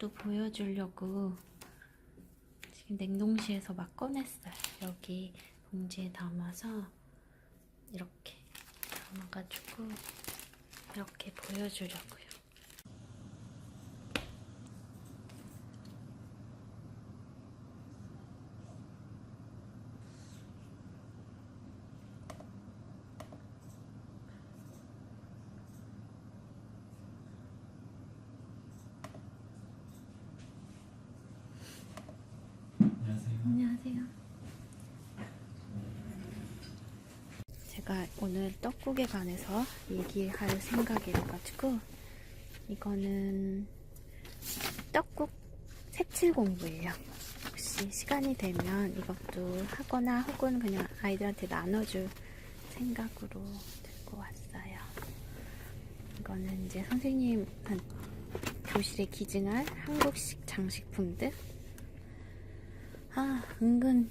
떡국떡도 보여주려고 지금 냉동실에서 막 꺼냈어요. 여기 봉지에 담아서 이렇게 담아가지고 이렇게 보여주려고요. 제가 오늘 떡국에 관해서 얘기할 생각이라 가지고 이거는 떡국 색칠 공부예요. 혹시 시간이 되면 이것도 하거나 혹은 그냥 아이들한테 나눠줄 생각으로 들고 왔어요. 이거는 이제 선생님 교실에 기증할 한국식 장식품들 아, 은근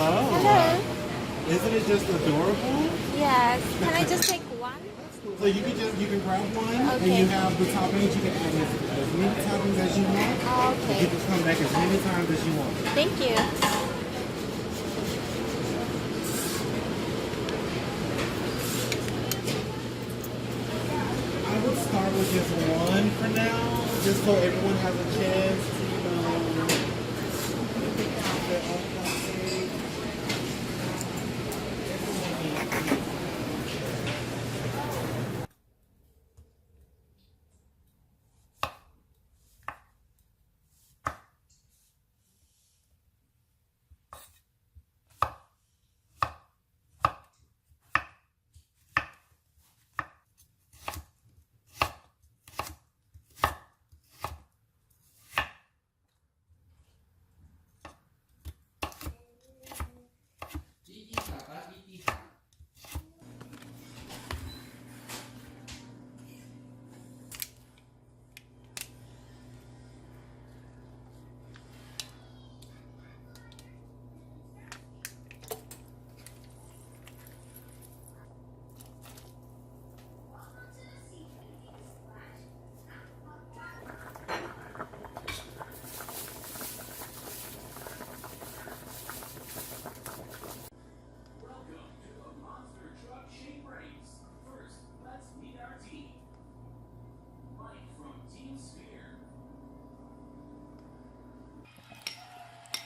Hello. Hello. Isn't it just adorable? Yes. Can I just take one? So you can just you can grab one, and you have the toppings. You can add as, as many toppings as you want. Oh, You can come back as many times as you want. Thank you. I will start with just one for now, just so everyone has a chance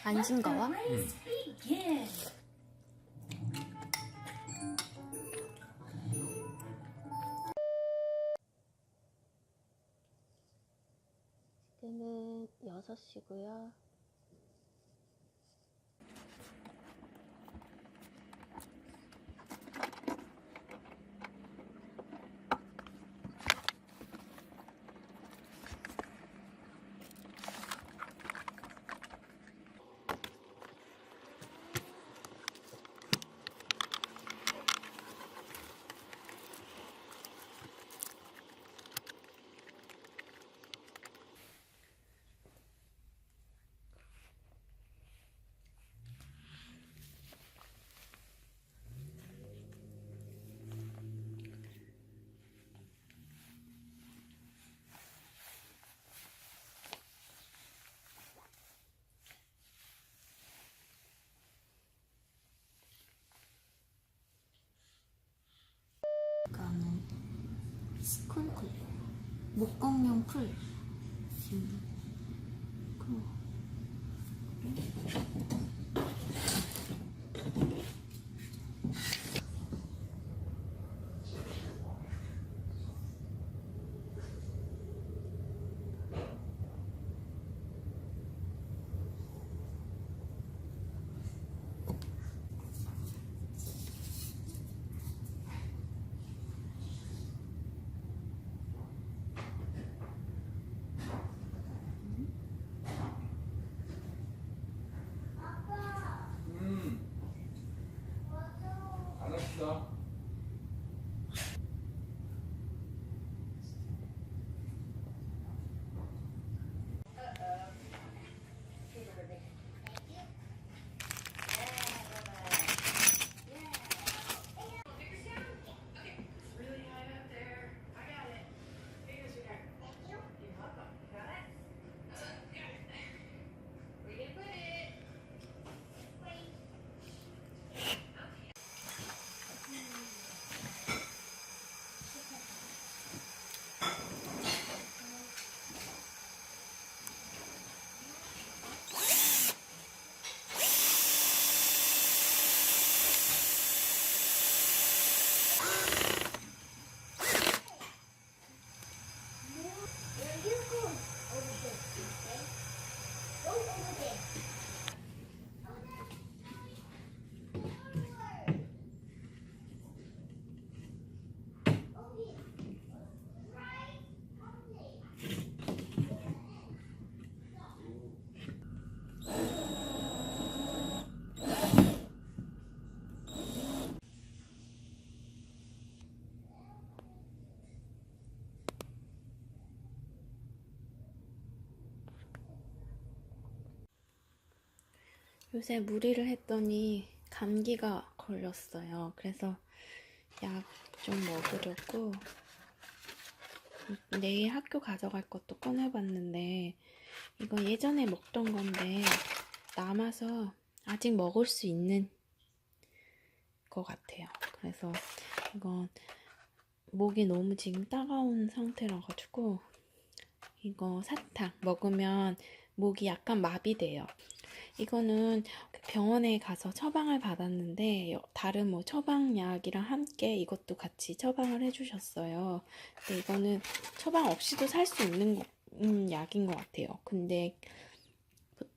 안 싱거워? 지금은 6시고요. 이거는 스콘클 목공용 풀. 음. 알 았어. 요새 무리를 했더니 감기가 걸렸어요. 그래서 약 좀 먹으려고 내일 학교 가져갈 것도 꺼내봤는데 이거 예전에 먹던 건데 남아서 아직 먹을 수 있는 것 같아요. 그래서 이건 목이 너무 지금 따가운 상태라 가지고 이거 사탕 먹으면 목이 약간 마비돼요. 이거는 병원에 가서 처방을 받았는데 여- 다른 뭐 처방약이랑 함께 이것도 같이 처방을 해주셨어요. 근데 이거는 처방 없이도 살 수 있는 거- 음, 약인 것 같아요. 근데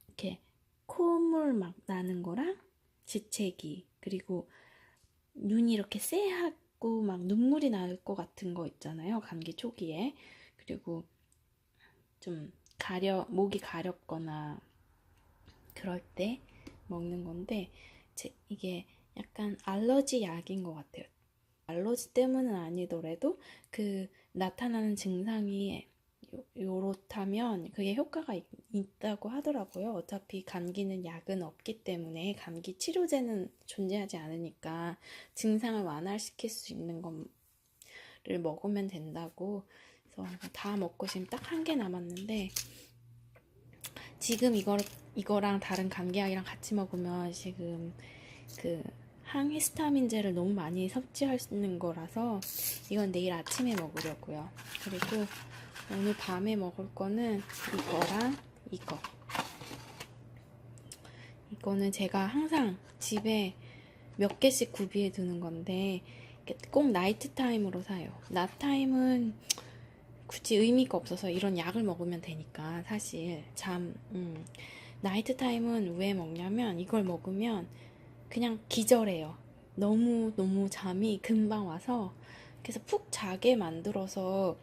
이렇게 콧물 막 나는 거랑 재채기 그리고 눈이 이렇게 쎄하고 막 눈물이 날 것 같은 거 있잖아요. 감기 초기에 그리고 좀 가려 목이 가렵거나 그럴 때 먹는 건데 제, 이게 약간 알러지 약인 것 같아요. 알러지 때문은 아니더라도 그 나타나는 증상이 요, 요렇다면 그게 효과가 있, 있다고 하더라고요. 어차피 감기는 약은 없기 때문에 감기 치료제는 존재하지 않으니까 증상을 완화시킬 수 있는 거를 먹으면 된다고 그래서 다 먹고 지금 딱 한 개 남았는데 지금 이거 이거랑 다른 감기약이랑 같이 먹으면 지금 그 항히스타민제를 너무 많이 섭취하는 거라서 이건 내일 아침에 먹으려고요. 그리고 오늘 밤에 먹을 거는 이거랑 이거. 이거는 제가 항상 집에 몇 개씩 구비해 두는 건데 꼭 나이트 타임으로 사요. 낮 타임은 굳이 의미가 없어서 이런 약을 먹으면 되니까 사실 잠 음, 나이트 타임은 왜 먹냐면 이걸 먹으면 그냥 기절해요. 너무 너무 잠이 금방 와서 그래서 푹 자게 만들어서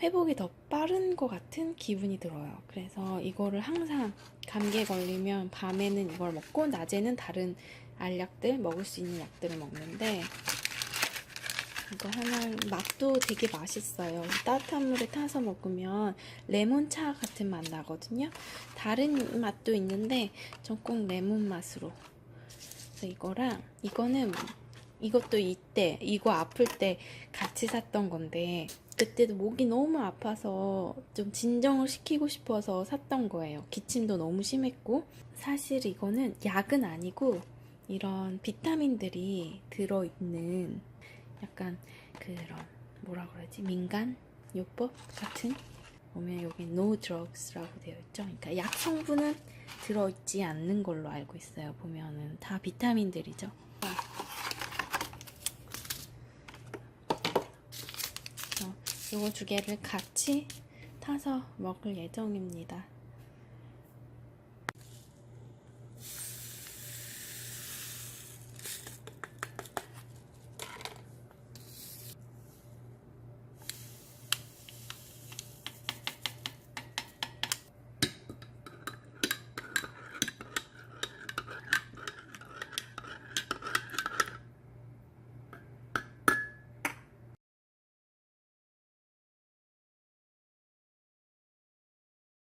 회복이 더 빠른 것 같은 기분이 들어요. 그래서 이거를 항상 감기에 걸리면 밤에는 이걸 먹고 낮에는 다른 알약들 먹을 수 있는 약들을 먹는데 이거 하나 맛도 되게 맛있어요. 따뜻한 물에 타서 먹으면 레몬차 같은 맛 나거든요. 다른 맛도 있는데 전 꼭 레몬 맛으로. 그래서 이거랑 이거는 이것도 이때 이거 아플 때 같이 샀던 건데 그때도 목이 너무 아파서 좀 진정을 시키고 싶어서 샀던 거예요. 기침도 너무 심했고 사실 이거는 약은 아니고 이런 비타민들이 들어있는 약간 그런 뭐라 그러지 민간 요법 같은 보면 여기 no drugs라고 되어 있죠. 그러니까 약 성분은 들어있지 않는 걸로 알고 있어요. 보면은 다 비타민들이죠. 요거 두 개를 같이 타서 먹을 예정입니다.